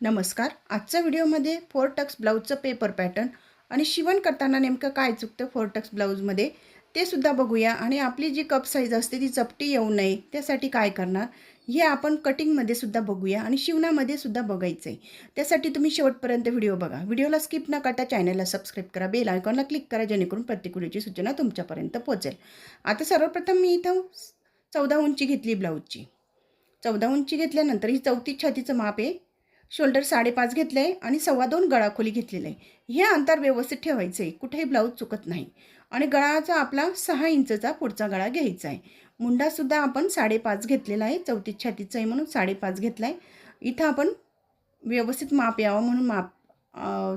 नमस्कार. आजच्या व्हिडिओमध्ये फोर टक्स ब्लाऊजचं पेपर पॅटर्न आणि शिवण करताना नेमकं काय चुकतं फोर टक्स ब्लाऊजमध्ये ते सुद्धा बघूया. आणि आपली जी कप साईज असते ती चपटी येऊ नये त्यासाठी काय करणार हे आपण कटिंगमध्ये सुद्धा बघूया आणि शिवणामध्ये सुद्धा बघायचं आहे त्यासाठी तुम्ही शेवटपर्यंत व्हिडिओ बघा. व्हिडिओला स्किप न करता चॅनलला सबस्क्राईब करा बेल आयकॉनला क्लिक करा जेणेकरून प्रत्येक व्हिडिओची सूचना तुमच्यापर्यंत पोहोचेल. आता सर्वप्रथम मी इथं चौदा उंची घेतली ब्लाऊजची. चौदा उंची घेतल्यानंतर ही चौथी छातीचं माप आहे. शोल्डर साडेपाच घेतलं आहे आणि सव्वा दोन गळाखोली घेतलेलं. आहे हे अंतर व्यवस्थित ठेवायचं. आहे कुठेही ब्लाऊज चुकत नाही. आणि गळाचा आपला सहा इंचचा पुढचा गळा घ्यायचा आहे. मुंडासुद्धा आपण साडेपाच घेतलेला आहे. चौथी छातीचं आहे म्हणून साडेपाच घेतला आहे इथं आपण व्यवस्थित माप यावं म्हणून माप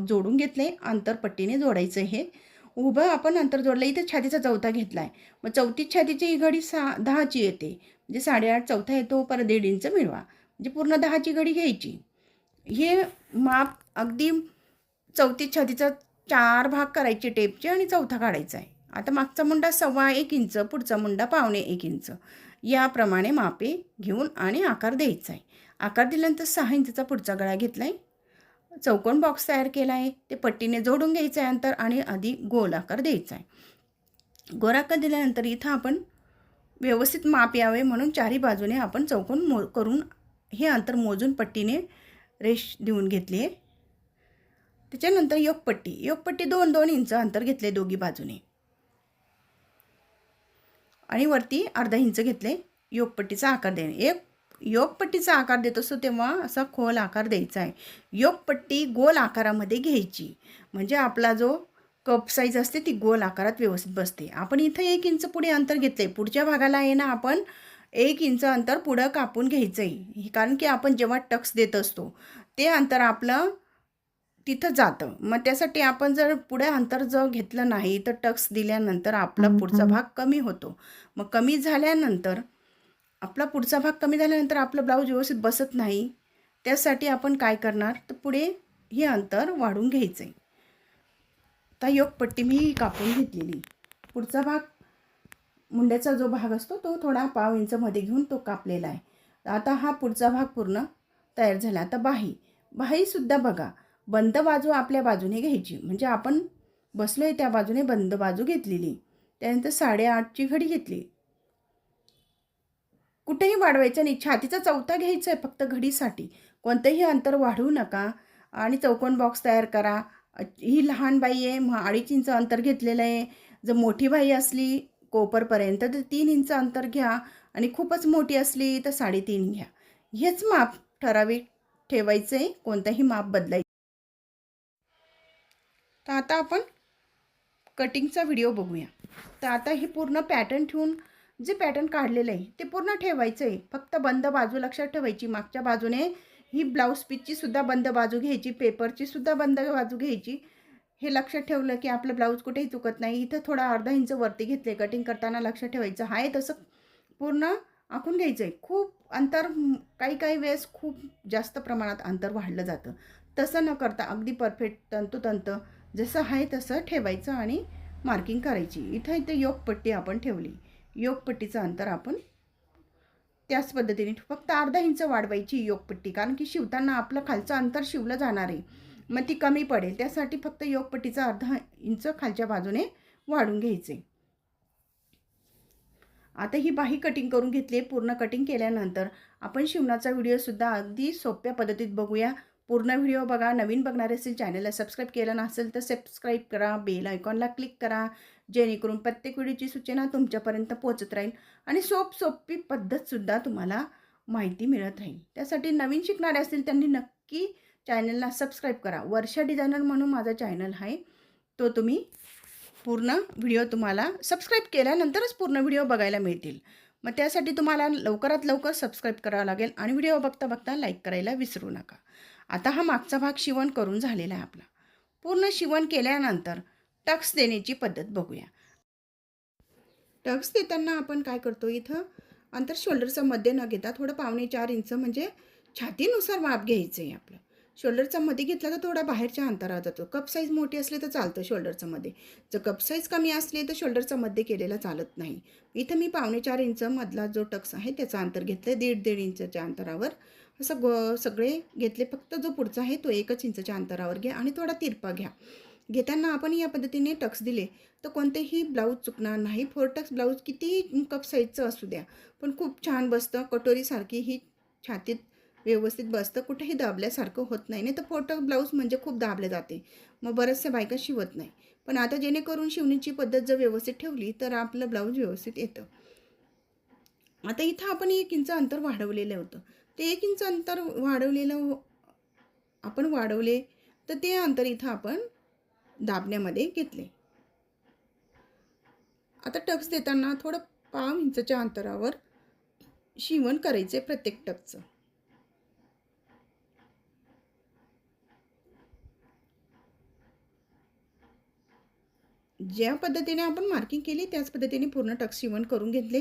जोडून घेतलं. आहे अंतरपट्टीने जोडायचं आहे हे. उभं आपण अंतर जोडलं. इथं छातीचा चौथा घेतला आहे मग चौथी छातीची ही घडी सहा दहाची येते. म्हणजे साडेआठ चौथा येतो. परत दीड इंच मिळवा. म्हणजे पूर्ण दहाची घडी घ्यायची. हे माप अगदी चौथी छातीचा चार भाग करायचे टेपचे आणि चौथा काढायचा आहे. आता मागचा मुंडा सव्वा एक इंच पुढचा मुंडा पावणे एक इंच. याप्रमाणे मापे घेऊन आणि आकार द्यायचा आहे. आकार दिल्यानंतर सहा इंचचा पुढचा गळा घेतला आहे. चौकोन बॉक्स तयार केला आहे. ते पट्टीने जोडून घ्यायचं आहे अंतर आणि आधी गोल आकार द्यायचा आहे. गोल आकार दिल्यानंतर इथं आपण व्यवस्थित माप यावे म्हणून चारही बाजूने आपण चौकोन मो करून हे अंतर मोजून पट्टीने रेश देऊन घेतली. आहे त्याच्यानंतर योगपट्टी योगपट्टी दोन दोन इंच अंतर घेतले दोघी बाजूने. आणि वरती अर्धा इंच घेतले योगपट्टीचा आकार देणे. एक योगपट्टीचा आकार देत असतो तेव्हा असा खोल आकार द्यायचा आहे. योगपट्टी गोल आकारामध्ये घ्यायची. म्हणजे आपला जो कप साईज असते ती गोल आकारात व्यवस्थित बसते. आपण इथं एक इंच पुढे अंतर घेतलं आहे पुढच्या भागाला आहे ना आपण एक इंच अंतर पुढं कापून घ्यायचं आहे कारण की आपण जेव्हा टक्स देत असतो ते अंतर आपलं तिथं जातं. मग त्यासाठी आपण जर पुढे अंतर जर घेतलं नाही तर टक्स दिल्यानंतर आपला पुढचा भाग कमी होतो. मग कमी झाल्यानंतर आपला पुढचा भाग कमी झाल्यानंतर आपलं ब्लाऊज व्यवस्थित बसत नाही त्यासाठी आपण काय करणार? तर पुढे हे अंतर वाढून घ्यायचं आहे आता योगपट्टी मी कापून घेतलेली. पुढचा भाग मुंड्याचा जो भाग असतो तो थोडा पाव इंचमध्ये घेऊन तो कापलेला आहे. आता हा पुढचा भाग पूर्ण तयार झाला. आता बाही. बाहीसुद्धा बघा. बंद बाजू आपल्या बाजूने घ्यायची. म्हणजे आपण बसलो आहे त्या बाजूने बंद बाजू घेतलेली. त्यानंतर साडेआठची घडी घेतली. कुठेही वाढवायचं नाही. छातीचा चौथा घ्यायचा आहे फक्त घडीसाठी. कोणतंही अंतर वाढवू नका आणि चौकोन बॉक्स तयार करा. ही लहान बाई आहे. मग अडीच इंच अंतर घेतलेलं आहे. जर मोठी बाई असली कोपरपर्यंत तर तीन इंच अंतर घ्या आणि खूपच मोठी असली तर साडेतीन घ्या. हेच माप ठराविक ठेवायचं आहे कोणतंही माप बदलायचं. तर आता आपण कटिंगचा व्हिडिओ बघूया. तर आता हे पूर्ण पॅटर्न ठेवून जे पॅटर्न काढलेलं आहे ते पूर्ण ठेवायचं आहे. फक्त बंद बाजू लक्षात ठेवायची. मागच्या बाजूने ही ब्लाऊज पीसची सुद्धा बंद बाजू घ्यायची पेपरची सुद्धा बंद बाजू घ्यायची. हे लक्षात ठेवलं की आपलं ब्लाऊज कुठेही चुकत नाही. इथं थोडा अर्धा इंच वरती घेतले कटिंग करताना लक्षात ठेवायचं. आहे तसं पूर्ण आखून घ्यायचं आहे खूप अंतर काही काही वेळेस खूप जास्त प्रमाणात अंतर वाढलं जातं. तसं न करता अगदी परफेक्ट तंतुतंत जसं आहे तसं ठेवायचं आणि मार्किंग करायची. इथं इथं योगपट्टी आपण ठेवली. योगपट्टीचं अंतर आपण त्याच पद्धतीने फक्त अर्धा इंच वाढवायची योगपट्टी कारण की शिवताना आपलं खालचं अंतर शिवलं जाणार आहे. मग ती कमी पडेल. त्यासाठी फक्त योगपट्टीचा अर्धा इंच खालच्या बाजूने वाढून घ्यायचे. आता ही बाही कटिंग करून घेतली आहे. पूर्ण कटिंग केल्यानंतर आपण शिवणाचा व्हिडिओसुद्धा अगदी सोप्या पद्धतीत बघूया. पूर्ण व्हिडिओ बघा. नवीन बघणारे असेल चॅनलला सबस्क्राईब केलं नसेल तर सबस्क्राईब करा. बेल आयकॉनला क्लिक करा. जेणेकरून प्रत्येक व्हिडिओची सूचना तुमच्यापर्यंत पोहोचत राहील आणि सोप सोपी पद्धतसुद्धा तुम्हाला माहिती मिळत राहील. त्यासाठी नवीन शिकणारे असतील त्यांनी नक्की चॅनलला सबस्क्राईब करा. वर्षा डिझायनर म्हणून माझा चॅनल आहे. तो तुम्ही पूर्ण व्हिडिओ तुम्हाला सबस्क्राईब केल्यानंतरच पूर्ण व्हिडिओ बघायला मिळतील. मग त्यासाठी तुम्हाला लवकरात लवकर सबस्क्राईब करावं लागेल आणि व्हिडिओ बघता बघता लाईक करायला विसरू नका. आता हा मागचा भाग शिवण करून झालेला आहे आपला. पूर्ण शिवण केल्यानंतर टक्स देण्याची पद्धत बघूया. टक्स देताना आपण काय करतो इथं? अंतर शोल्डरचं मध्ये न घेता थोडं पावणे चार इंच म्हणजे छातीनुसार माप घ्यायचं आहे आपलं. शोल्डरचा मध्ये घेतला तर थोडा बाहेरच्या अंतरावर जातो. कप साईज मोठी असली तर चालतं शोल्डरचा मध्ये. जर कप साईज कमी असली तर शोल्डरचा मध्ये केलेला चालत नाही. इथं मी पावणे चार इंच मधला जो टक्स आहे त्याचं अंतर घेतलं दीड दीड इंचच्या अंतरावर. असं ग सगळे घेतले. फक्त जो पुढचा आहे तो एकच इंचच्या अंतरावर घ्या आणि थोडा तिरपा घ्या. घेताना आपण या पद्धतीने टक्स दिले तर कोणतेही ब्लाऊज चुकणार नाही. फोर टक्स ब्लाऊज किती कप साईजचं असू द्या. पण खूप छान बसतं. कटोरीसारखी ही छातीत व्यवस्थित बसतं कुठेही दाबल्यासारखं होत नाही. नाही तर फोटो ब्लाऊज म्हणजे खूप दाबले जाते. मग बऱ्याचशा बायका शिवत नाही. पण आता जेणेकरून शिवणीची पद्धत जर व्यवस्थित ठेवली तर आपलं ब्लाऊज व्यवस्थित येतं. आता इथं आपण एक इंच अंतर वाढवलेलं होतं. ते एक इंच अंतर वाढवलेलं हो- आपण वाढवले तर ते अंतर इथं आपण दाबण्यामध्ये घेतले. आता टक्स देताना थोडं पाव इंचच्या अंतरावर शिवण करायचे प्रत्येक टक्सचं. ज्या पद्धतीने आपण मार्किंग केली त्याच पद्धतीने पूर्ण टक्स शिवण करून घेतले.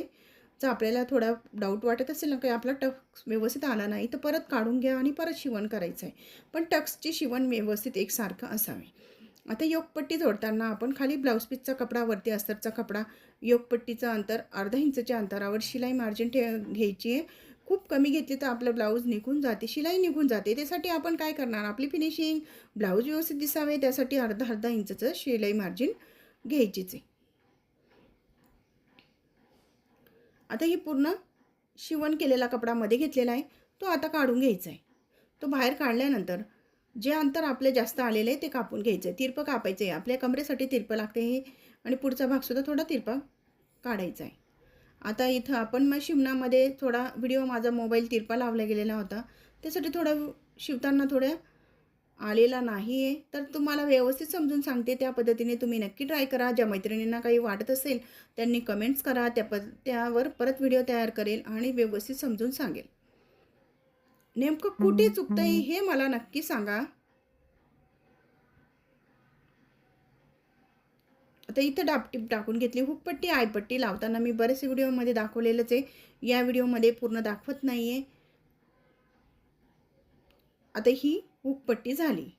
जर आपल्याला थोडा डाऊट वाटत असेल ना की आपला टक्स व्यवस्थित आला नाही तर परत काढून घ्या आणि परत शिवण करायचं आहे पण टक्सची शिवण व्यवस्थित एकसारखं असावे. आता योगपट्टी जोडताना आपण खाली ब्लाऊज पीसचा कपडा वरती अस्तरचा कपडा योगपट्टीचं अंतर अर्धा इंचच्या अंतरावर शिलाई मार्जिन ठे घ्यायची आहे. खूप कमी घेतली तर आपलं ब्लाऊज निघून जाते शिलाई निघून जाते. त्यासाठी आपण काय करणार? आपली फिनिशिंग ब्लाऊज व्यवस्थित दिसावे त्यासाठी अर्धा अर्धा इंचचं शिलाई मार्जिन घ्यायचीच आहे. आता ही पूर्ण शिवण केलेला कपडा मध्ये घेतलेला आहे. तो आता काढून घ्यायचा आहे. तो बाहेर काढल्यानंतर जे अंतर आपले जास्त आलेलं आहे ते कापून घ्यायचं आहे. तिरपं कापायचं आहे. आपल्या कमरेसाठी तिरपं लागते हे आणि पुढचा भागसुद्धा थोडा तिरपा काढायचा आहे. आता इथं आपण मग शिवणामध्ये थोडा व्हिडिओ माझा मोबाईल तिरपा लावला गेलेला होता. त्यासाठी थोडा शिवताना थोड्या आलेला नाही आहे तर तुम्हाला व्यवस्थित समजून सांगते त्या पद्धतीने तुम्ही नक्की ट्राय करा. ज्या मैत्रिणींना काही वाटत असेल त्यांनी कमेंट्स करा. त्या प त्यावर परत व्हिडिओ तयार करेल आणि व्यवस्थित समजून सांगेल. नेमकं कुठे चुकतंय हे मला नक्की सांगा. आता इथं डापटीप टाकून घेतली. हुकपट्टी आयपट्टी लावताना मी बरेचसे व्हिडिओमध्ये दाखवलेलंच आहे. या व्हिडिओमध्ये पूर्ण दाखवत नाही आहे आता ही हुकपट्टी झाली.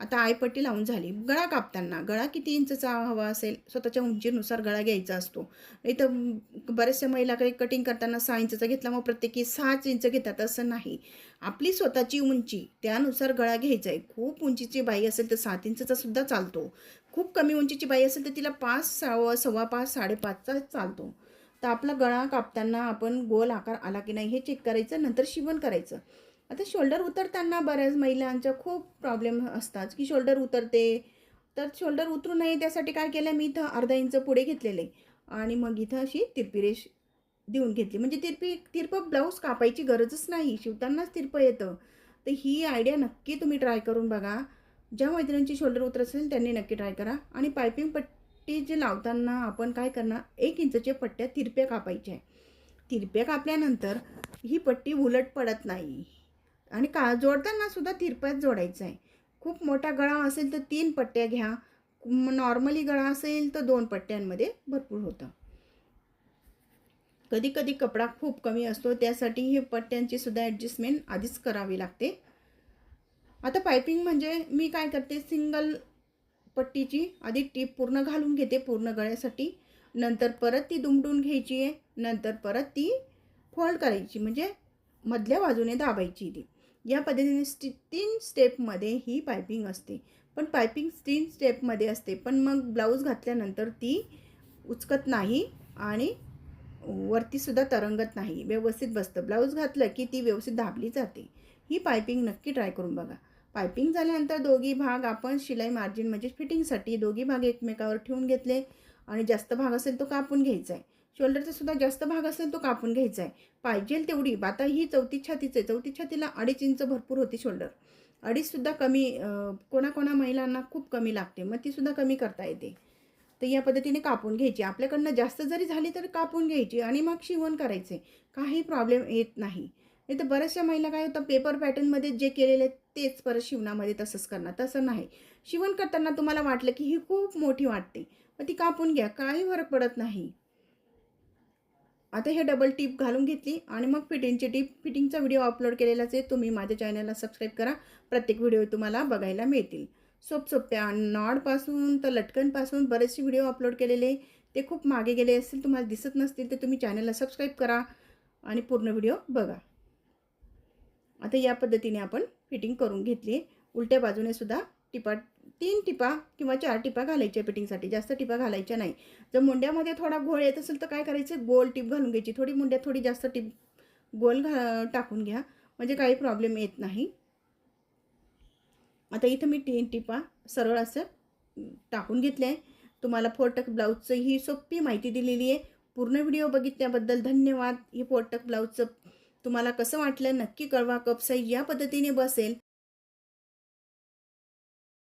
आता आयपट्टी लावून झाली. गळा कापताना गळा किती इंचचा हवा असेल? स्वतःच्या उंचीनुसार गळा घ्यायचा असतो. इथं बऱ्याचशा महिला काही कटिंग करताना सहा इंचचा घेतला मग प्रत्येकी सहाच इंच घेतात असं नाही. आपली स्वतःची उंची त्यानुसार गळा घ्यायचा आहे खूप उंचीची बाई असेल तर सात इंचचा सुद्धा चालतो. खूप कमी उंचीची बाई असेल तर तिला पाच सहा सव्वा पाच साडेपाचचा चालतो. तर आपला गळा कापताना आपण गोल आकार आला की नाही हे चेक करायचं नंतर शिवण करायचं. आता शोल्डर उतरताना बऱ्याच महिलांच्या खूप प्रॉब्लेम असतात की शोल्डर उतरते. तर शोल्डर उतरू नये त्यासाठी काय केलं मी इथं अर्धा इंच पुढे घेतलेले. आणि मग इथं अशी तिरपी रेष देऊन घेतली. म्हणजे तिरपी तिरपं ब्लाऊज कापायची गरजच नाही. शिवतानाच तिरपं येतं. तर ही आयडिया नक्की तुम्ही ट्राय करून बघा. ज्या मैत्रिणींची शोल्डर उतर असेल त्यांनी नक्की ट्राय करा. आणि पायपिंग पट्टी जे लावताना आपण काय करणार? एक इंचच्या पट्ट्या तिरप्या कापायच्या आहे तिरप्या कापल्यानंतर ही पट्टी उलट पडत नाही. आणि का जोडताना सुद्धा तिरपत जोडायचं आहे. खूप मोठा गळा असेल तर तीन पट्ट्या घ्या. नॉर्मली गळा असेल तर दोन पट्ट्यांमध्ये भरपूर होतं. कधी कधी कपडा खूप कमी असतो त्यासाठी हे पट्ट्यांची सुद्धा ॲडजस्टमेंट आधीच करावी लागते. आता पायपिंग म्हणजे मी काय करते सिंगल पट्टीची आधी टीप पूर्ण घालून घेते पूर्ण गळ्यासाठी. नंतर परत ती दुमडून घ्यायची आहे. नंतर परत ती फोल्ड करायची म्हणजे मधल्या बाजूने दाबायची ती. या पद्धतीने स्टी तीन स्टेपमध्ये ही पायपिंग असते. पण पायपिंग तीन स्टेपमध्ये असते. पण मग ब्लाऊज घातल्यानंतर ती उचकत नाही आणि वरतीसुद्धा तरंगत नाही. व्यवस्थित बसतं. ब्लाऊज घातलं की ती व्यवस्थित दाबली जाते. ही पायपिंग नक्की ट्राय करून बघा. पायपिंग झाल्यानंतर दोघी भाग आपण शिलाई मार्जिन म्हणजे फिटिंगसाठी दोघी भाग एकमेकावर ठेवून घेतले. आणि जास्त भाग असेल तो कापून घ्यायचा आहे. शोल्डरचा सुद्धा जास्त भाग असेल तो कापून घ्यायचा आहे. पाहिजेल तेवढी. आता ही चौथी छातीचं आहे. चौथी छातीला अडीच इंच भरपूर होती शोल्डर. अडीचसुद्धा कमी कोणाकोणा महिलांना खूप कमी लागते. मग तीसुद्धा कमी करता येते. तर या पद्धतीने कापून घ्यायची. आपल्याकडनं जास्त जरी झाली तर कापून घ्यायची आणि मग शिवण करायचे. काही प्रॉब्लेम येत नाही. नाही तर बऱ्याचशा महिला काय होतं पेपर पॅटर्नमध्ये जे केलेले तेच परत शिवणामध्ये तसंच करणार. तसं नाही. शिवण करताना तुम्हाला वाटलं की ही खूप मोठी वाटते. मग ती कापून घ्या. काही फरक पडत नाही. आता हे डबल टीप घालून घेतली आणि मग फिटिंगची टीप फिटिंगचा व्हिडिओ अपलोड केलेलाच आहे. तुम्ही माझ्या चॅनलला सबस्क्राईब करा. प्रत्येक व्हिडिओ तुम्हाला बघायला मिळतील. सोपसोप्या नॉडपासून तर लटकनपासून बरेचसे व्हिडिओ अपलोड केलेले ते खूप मागे गेले असतील तुम्हाला दिसत नसतील तर तुम्ही चॅनलला सबस्क्राईब करा आणि पूर्ण व्हिडिओ बघा. आता या पद्धतीने आपण फिटिंग करून घेतली उलट्या बाजूने सुद्धा टिपा तीन टिपा किंवा चार टिपा घालायच्या फिटिंगसाठी जास्त टिपा घालायच्या नाही. जर मुंड्यामध्ये थोडा घोळ येत असेल तर काय करायचं? गोल टिप घालून घ्यायची. थोडी मुंड्यात थोडी जास्त टिप गोल घा टाकून घ्या. म्हणजे काही प्रॉब्लेम येत नाही. आता इथं मी तीन टिपा सरळ असं टाकून घेतले आहे. तुम्हाला फोरटक ब्लाऊजचं ही सोपी माहिती दिलेली आहे. पूर्ण व्हिडिओ बघितल्याबद्दल धन्यवाद. हे फोरटक ब्लाऊजचं तुम्हाला कसं वाटलं नक्की कळवा. कप साईज या पद्धतीने बसेल.